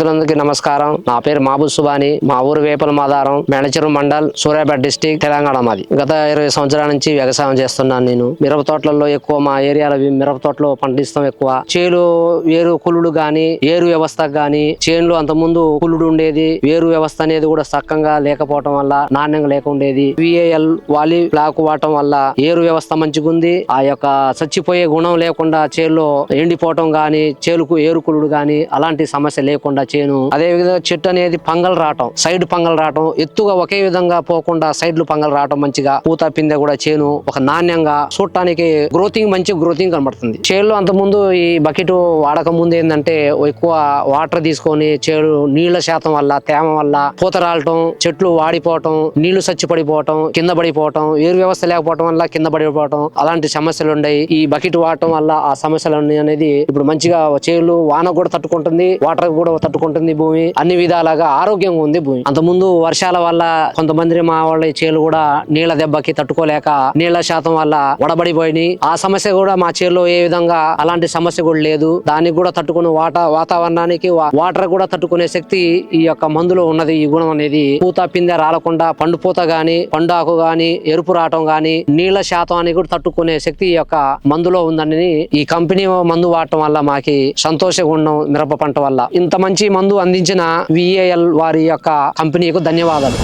రైతులందరికీ నమస్కారం. నా పేరు మాబు సుబాని. మా ఊరు వేపల మాదారం మేనచెరు మండల్ సూర్యాపేట డిస్టిక్ తెలంగాణ మాది. గత ఇరవై సంవత్సరాల నుంచి వ్యవసాయం చేస్తున్నాను నేను. మిరప తోటలలో ఎక్కువ మా ఏరియాలో మిరప తోటలో పండిస్తాం ఎక్కువ. చేలు వేరు కులుడు గాని ఏరు వ్యవస్థ గాని చేనులో అంత ముందు కులుడు ఉండేది. వేరు వ్యవస్థ అనేది కూడా సక్కంగా లేకపోవటం వల్ల నాణ్యంగా లేకుండేది. విఏఎల్ వాలి బ్లాక్ వాడటం వల్ల ఏరు వ్యవస్థ మంచిగుంది. ఆ యొక్క చచ్చిపోయే గుణం లేకుండా చేలో ఎండిపోవటం గాని చేలుకు ఏరుకులుడు గాని అలాంటి సమస్య లేకుండా చేను. అదే విధంగా చెట్టు అనేది పంగల్ రావటం సైడ్ పంగల్ రావటం ఎత్తుగా ఒకే విధంగా పోకుండా సైడ్లు పంగల్ రావటం మంచిగా. పూత పిందె కూడా చేను ఒక నాణ్యంగా చూడటానికి గ్రోతింగ్ మంచి గ్రోతింగ్ కనబడుతుంది. చేలో అంత ముందు ఈ బకెట్ వాడక ముందు ఏంటంటే ఎక్కువ వాటర్ తీసుకొని చేడు నీళ్ళ శాతం వల్ల తేమ వల్ల పూత రాలటం చెట్లు వాడిపోవటం నీళ్ళు సచ్చి పడిపోవటం కింద పడిపోవటం ఏరు వ్యవస్థ లేకపోవటం వల్ల కింద పడిపోవటం అలాంటి సమస్యలు ఉన్నాయి ఈ బకెట్ వాడటం వల్ల ఆ సమస్యలు అనేది ఇప్పుడు మంచిగా చేలు వాన కూడా తట్టుకుంటుంది వాటర్ కూడా తట్టుకుంటుంది. భూమి. అన్ని విధాలుగా ఆరోగ్యంగా ఉంది భూమి. అంత ముందు వర్షాల వల్ల కొంతమంది మా వాళ్ళ చేలు కూడా నీళ్ళ దెబ్బకి తట్టుకోలేక నీళ్ళ శాతం వల్ల వడబడిపోయినాయి. ఆ సమస్య కూడా మా చేలో ఏ విధంగా అలాంటి సమస్య కూడా లేదు. దానికి కూడా తట్టుకునే వాట వాతావరణానికి వాటర్ కూడా తట్టుకునే శక్తి ఈ యొక్క మందులో ఉన్నది. ఈ గుణం అనేది పూత పిందె రాలకుండా పండుపూత గాని పండాకు గాని ఎరుపు రావటం గాని నీళ్ళ శాతాన్ని కూడా తట్టుకునే శక్తి ఈ యొక్క మందులో ఉందని ఈ కంపెనీ మందు వాడటం వల్ల మాకి సంతోషంగా ఉన్నాం మిరప పంట వల్ల. ఇంత మంచి మందు అందించిన విఏఎల్ వారి యొక్క కంపెనీకు ధన్యవాదాలు.